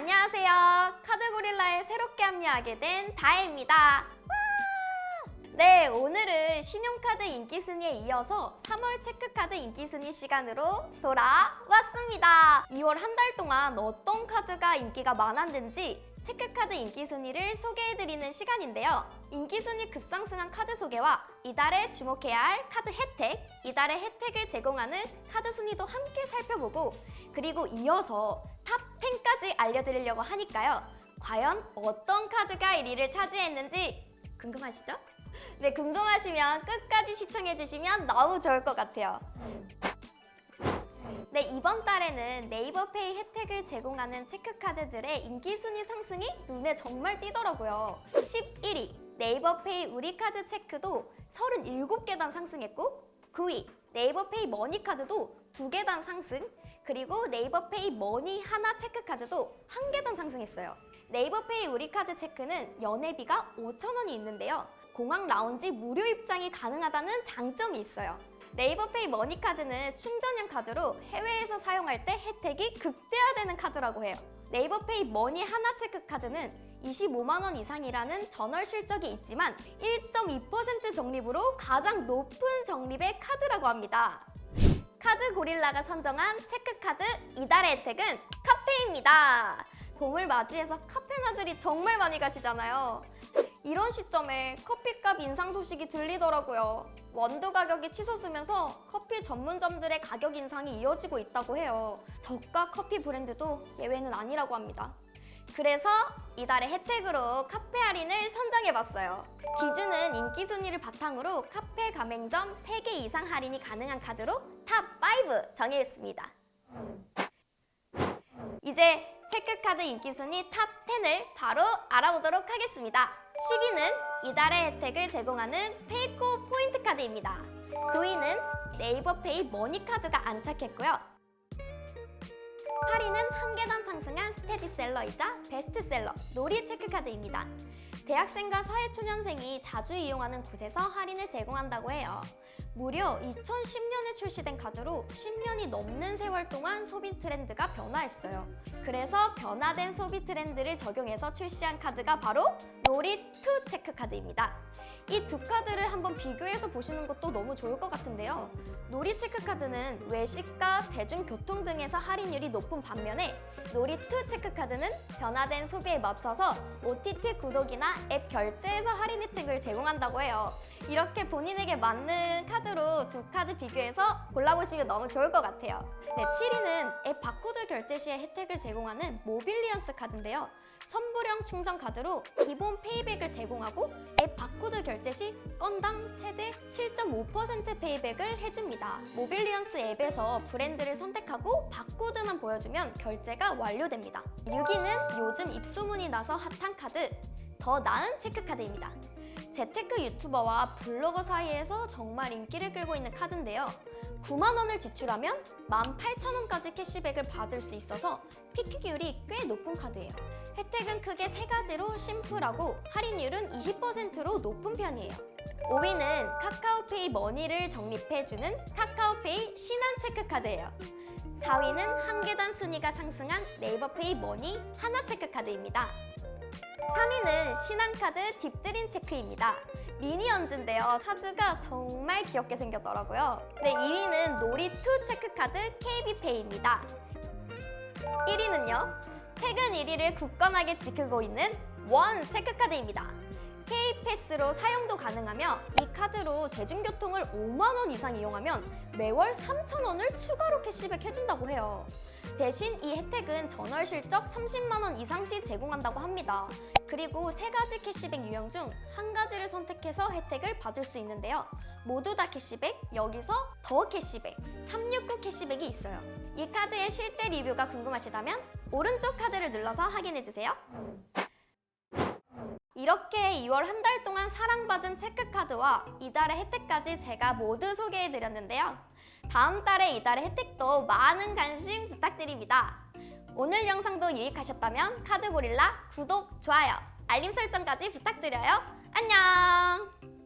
안녕하세요. 카드고릴라에 새롭게 합류하게 된 다혜입니다. 와! 네, 오늘은 신용카드 인기 순위에 이어서 3월 체크카드 인기 순위 시간으로 돌아왔습니다. 2월 한 달 동안 어떤 카드가 인기가 많았는지 체크카드 인기 순위를 소개해드리는 시간인데요. 인기 순위 급상승한 카드 소개와 이달에 주목해야 할 카드 혜택, 이달의 혜택을 제공하는 카드 순위도 함께 살펴보고 그리고 이어서 탑 10까지 알려드리려고 하니까요. 과연 어떤 카드가 1위를 차지했는지 궁금하시죠? 네, 궁금하시면 끝까지 시청해주시면 너무 좋을 것 같아요. 네, 이번 달에는 네이버페이 혜택을 제공하는 체크카드들의 인기 순위 상승이 눈에 정말 띄더라고요. 11위 네이버페이 우리카드 체크도 37계단 상승했고 9위 네이버페이 머니카드도 2계단 상승 그리고 네이버페이 머니 하나 체크카드도 1계단 상승했어요. 네이버페이 우리카드 체크는 연회비가 5,000원이 있는데요. 공항 라운지 무료 입장이 가능하다는 장점이 있어요. 네이버페이 머니카드는 충전형 카드로 해외에서 사용할 때 혜택이 극대화되는 카드라고 해요. 네이버페이 머니 하나 체크 카드는 25만 원 이상이라는 전월 실적이 있지만 1.2% 적립으로 가장 높은 적립의 카드라고 합니다. 카드 고릴라가 선정한 체크카드 이달의 혜택은 카페입니다. 봄을 맞이해서 카페나들이 정말 많이 가시잖아요. 이런 시점에 커피값 인상 소식이 들리더라고요. 원두 가격이 치솟으면서 커피 전문점들의 가격 인상이 이어지고 있다고 해요. 저가 커피 브랜드도 예외는 아니라고 합니다. 그래서 이달의 혜택으로 카페 할인을 선정해봤어요. 기준은 인기 순위를 바탕으로 카페 가맹점 3개 이상 할인이 가능한 카드로 탑5 정했습니다. 이제 체크카드 인기 순위 탑 10을 바로 알아보도록 하겠습니다. 10위는 이달의 혜택을 제공하는 페이코 포인트 카드입니다. 9위는 네이버페이 머니카드가 안착했고요. 8위는 한 계단 상승한 스테디셀러이자 베스트셀러 놀이 체크카드입니다. 대학생과 사회초년생이 자주 이용하는 곳에서 할인을 제공한다고 해요. 무려 2010년에 출시된 카드로 10년이 넘는 세월 동안 소비 트렌드가 변화했어요. 그래서 변화된 소비 트렌드를 적용해서 출시한 카드가 바로 놀이2 체크 카드입니다. 이 두 카드를 한번 비교해서 보시는 것도 너무 좋을 것 같은데요. 놀이 체크 카드는 외식과 대중교통 등에서 할인율이 높은 반면에 놀이2 체크 카드는 변화된 소비에 맞춰서 OTT 구독이나 앱 결제에서 할인 혜택을 제공한다고 해요. 이렇게 본인에게 맞는 카드로 두 카드 비교해서 골라보시면 너무 좋을 것 같아요. 네, 7위는 앱 바코드 결제 시에 혜택을 제공하는 모빌리언스 카드인데요. 선불형 충전 카드로 기본 페이백을 제공하고 앱 바코드 결제 시 건당 최대 7.5% 페이백을 해줍니다. 모빌리언스 앱에서 브랜드를 선택하고 바코드만 보여주면 결제가 완료됩니다. 6위는 요즘 입소문이 나서 핫한 카드 더 나은 체크카드입니다. 재테크 유튜버와 블로거 사이에서 정말 인기를 끌고 있는 카드인데요. 9만 원을 지출하면 18,000원까지 캐시백을 받을 수 있어서 피크율이 꽤 높은 카드예요. 혜택은 크게 세 가지로 심플하고 할인율은 20%로 높은 편이에요. 5위는 카카오페이 머니를 적립해주는 카카오페이 신한 체크카드예요. 4위는 한 계단 순위가 상승한 네이버페이 머니 하나 체크카드입니다. 3위는 신한카드 딥드린 체크입니다. 미니언즈인데요. 카드가 정말 귀엽게 생겼더라고요. 네, 2위는 놀이2 체크카드 KB페이입니다. 1위는요. 최근 1위를 굳건하게 지키고 있는 원 체크카드입니다. K패스로 사용도 가능하며 이 카드로 대중교통을 5만 원 이상 이용하면 매월 3천 원을 추가로 캐시백 해준다고 해요. 대신 이 혜택은 전월 실적 30만 원 이상 시 제공한다고 합니다. 그리고 세 가지 캐시백 유형 중 한 가지를 선택해서 혜택을 받을 수 있는데요. 모두 다 캐시백, 여기서 더 캐시백, 369 캐시백이 있어요. 이 카드의 실제 리뷰가 궁금하시다면 오른쪽 카드를 눌러서 확인해주세요. 이렇게 2월 한 달 동안 사랑받은 체크카드와 이달의 혜택까지 제가 모두 소개해드렸는데요. 다음 달에 이달의 혜택도 많은 관심 부탁드립니다. 오늘 영상도 유익하셨다면 카드고릴라 구독, 좋아요, 알림 설정까지 부탁드려요. 안녕!